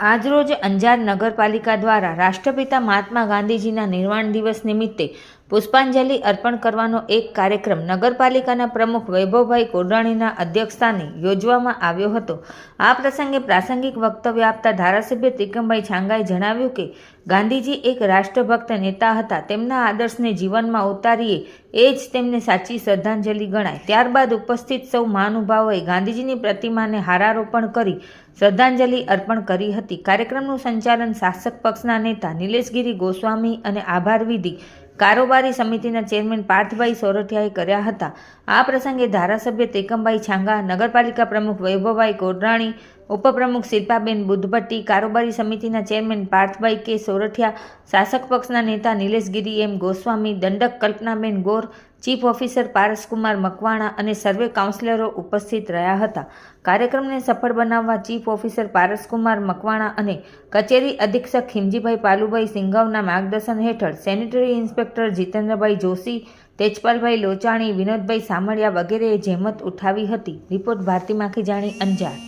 આજરોજ અંજાર નગરપાલિકા દ્વારા રાષ્ટ્રપિતા મહાત્મા ગાંધીજીના નિર્વાણ દિવસ નિમિત્તે પુષ્પાંજલિ અર્પણ કરવાનો એક કાર્યક્રમ નગરપાલિકાના પ્રમુખ વૈભવભાઈ કોડાણીના અધ્યક્ષસ્થાને યોજવામાં આવ્યો હતો. આ પ્રસંગે પ્રાસંગિક વક્તવ્ય આપતા ધારાસભ્ય તિકમભાઈ છાંગાએ જણાવ્યું કે ગાંધીજી એક રાષ્ટ્રભક્ત નેતા હતા. તેમના આદર્શને જીવનમાં ઉતારીએ એ જ તેમને સાચી શ્રદ્ધાંજલિ ગણાય. ત્યારબાદ ઉપસ્થિત સૌ મહાનુભાવોએ ગાંધીજીની પ્રતિમાને હારારોપણ કરી શ્રદ્ધાંજલિ અર્પણ કરી હતી. કાર્યક્રમનું સંચાલન શાસક પક્ષના નેતા નિલેશગીરી ગોસ્વામી અને આભાર વિધિ કારોબારી સમિતિના ચેરમેન પાર્થભાઈ સોરઠિયાએ કર્યા હતા. આ પ્રસંગે ધારાસભ્ય તેકમભાઈ છાંગા, નગરપાલિકા પ્રમુખ વૈભવભાઈ કોડરાણી ઉપપ્રમુખ શિલ્પાબેન બુદ્ધભટ્ટી, કારોબારી સમિતિના ચેરમેન પાર્થભાઈ કે સોરઠિયા, શાસક પક્ષના નેતા નિલેશગીરી એમ ગોસ્વામી, દંડક કલ્પનાબેન ગોર, ચીફ ઓફિસર પારસકુમાર મકવાણા અને સર્વે કાઉન્સિલરો ઉપસ્થિત રહ્યા હતા. કાર્યક્રમને સફળ બનાવવા ચીફ ઓફિસર પારસકુમાર મકવાણા અને કચેરી અધિક્ષક ખીમજીભાઈ પાલુભાઈ સિંઘવના માર્ગદર્શન હેઠળ સેનિટરી ઇન્સ્પેક્ટર જીતેન્દ્રભાઈ જોશી, તેજપાલભાઈ લોચાણી, વિનોદભાઈ સામળિયા વગેરેએ જહેમત ઉઠાવી હતી. રિપોર્ટ ભારતી માખીજાણી અંજાર.